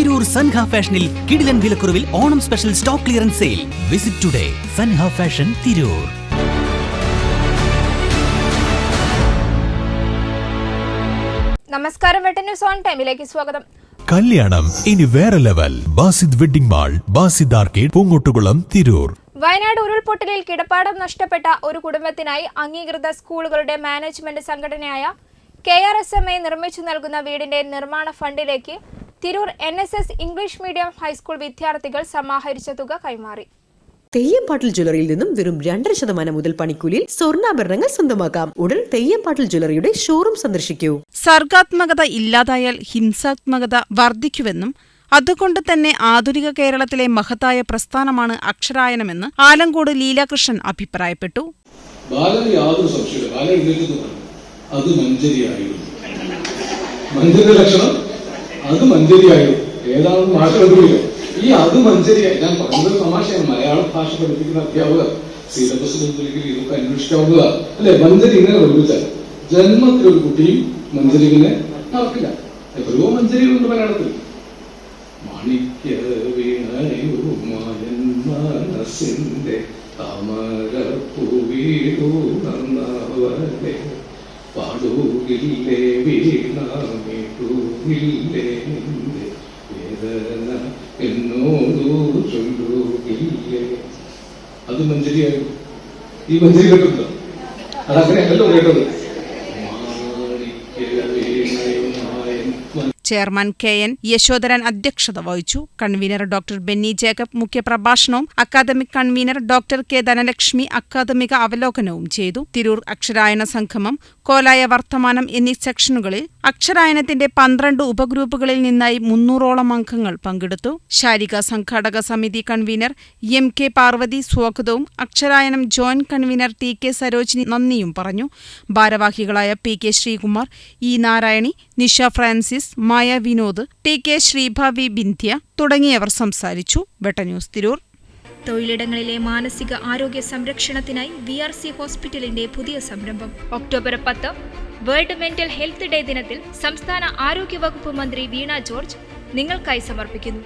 തിരൂർ സൻഹ ഫാഷനിൽ കിടിലൻ വിലക്കുറവിൽ Onam special stock clearance sale. Visit today Sanha fashion Tirur. നമസ്കാരം വെട്ടി ന്യൂസ് ഓൺ ടൈമിലേക്ക് സ്വാഗതം. കല്യാണം ഇനി വേറെ level. Basid wedding mall Basid arcade Poongottukulam Tirur. Wayanad ഉരുൾപൊട്ടലിൽ കിടപ്പാടം നഷ്ടപ്പെട്ട ഒരു കുടുംബത്തിനായി അംഗീകൃത സ്കൂളുകളുടെ മാനേജ്മെന്റ് സംഘടനയായ K R S M A നിർമ്മിച്ചു നൽകുന്ന വീടിന്റെ നിർമ്മാണ ഫണ്ടിലേക്ക് Tirur N S S English medium high school വിദ്യാർത്ഥികൾ സമാഹരിച്ച തുക കൈമാറി. തെയ്യംപാട്ടിൽ ജ്വല്ലറിയിൽ നിന്നും വെറും രണ്ടര ശതമാനം മുതൽ പണിക്കൂലിയിൽ സ്വർണാഭരണങ്ങൾ സ്വന്തമാക്കാം. ഉടൻ തെയ്യംപാട്ടിൽ ജ്വല്ലറിയുടെ ഷോറൂം സന്ദർശിക്കൂ. സർഗാത്മകത ഇല്ലാതായാൽ ഹിംസാത്മകത വർദ്ധിക്കുവെന്നും അതുകൊണ്ട് തന്നെ ആധുനിക കേരളത്തിലെ മഹത്തായ പ്രസ്ഥാനമാണ് അക്ഷരായനമെന്ന് ആലങ്കോട് ലീലാകൃഷ്ണൻ അഭിപ്രായപ്പെട്ടു. ബാലന് യാതൊരു സംശയമില്ല ബാലൻ പറഞ്ഞു അത് മഞ്ചരിയായിരുന്നു. മഞ്ചരി ലക്ഷണം അത് മഞ്ചരിയായോ ഏതാണെന്ന് മാറ്റമൊന്നുമില്ല ഈ അത് മഞ്ചരിയായി ഞാൻ പറഞ്ഞത് തമാശയാണ്. മലയാള ഭാഷ പഠിപ്പിക്കുന്ന അധ്യാപകർ സിലബസ് മുമ്പിലേക്ക് ഇതൊക്കെ അന്വേഷിക്കാവുക അല്ലെ? മഞ്ചരി ഇങ്ങനെ പഠിപ്പിച്ചാൽ ജന്മത്തിൽ ഒരു കുട്ടിയും മഞ്ചരി ഇങ്ങനെ നടക്കില്ല. എത്രയോ മഞ്ചരികളുണ്ട് മലയാളത്തിൽ. മാണിക്യ വീണയുമായൻ മനസ്സിന്റെ താമര പൂവിടുണർന്നവരെ പാടൂകില്ലേ വീണാമിടൂകില്ലേ നിന്റെ വേദന എന്നോടു ചൊല്ലുകില്ലേ അത് മഞ്ചരിയായിരുന്നു ഈ മഞ്ചരി കേട്ടിട്ടുണ്ടോ അതങ്ങനെയല്ലല്ലോ കേട്ടത് ചെയർമാൻ കെ എൻ യശോധരൻ അധ്യക്ഷത വഹിച്ചു. Convener doctor Benny Jacob മുഖ്യപ്രഭാഷണവും academic convener doctor K Dhanalakshmi അക്കാദമിക അവലോകനവും ചെയ്തു. തിരൂർ അക്ഷരായന സംഗമം കോലായ വർത്തമാനം എന്നീ സെക്ഷനുകളിൽ അക്ഷരായനത്തിന്റെ പന്ത്രണ്ട് ഉപഗ്രൂപ്പുകളിൽ നിന്നായി മുന്നൂറോളം അംഗങ്ങൾ പങ്കെടുത്തു. ശാരിക സംഘാടക സമിതി കൺവീനർ എം കെ പാർവതി സ്വാഗതവും Aksharayanam joint convener T K Sarojini നന്ദിയും പറഞ്ഞു. ഭാരവാഹികളായ P K Sreekumar E Narayani Nisha Francis Maya Vinod T K Sreebhavi Bindhya തുടങ്ങിയവർ സംസാരിച്ചു. വെട്ടന്യൂസ് തിരൂർ. തൊഴിലിടങ്ങളിലെ മാനസിക ആരോഗ്യ സംരക്ഷണത്തിനായി വി ആർ സി ഹോസ്പിറ്റലിന്റെ പുതിയ സംരംഭം. ഒക്ടോബർ പത്ത് വേൾഡ് മെന്റൽ ഹെൽത്ത് ഡേ ദിനത്തിൽ സംസ്ഥാന ആരോഗ്യ വകുപ്പ് മന്ത്രി വീണ ജോർജ് നിങ്ങൾക്കായി സമർപ്പിക്കുന്നു.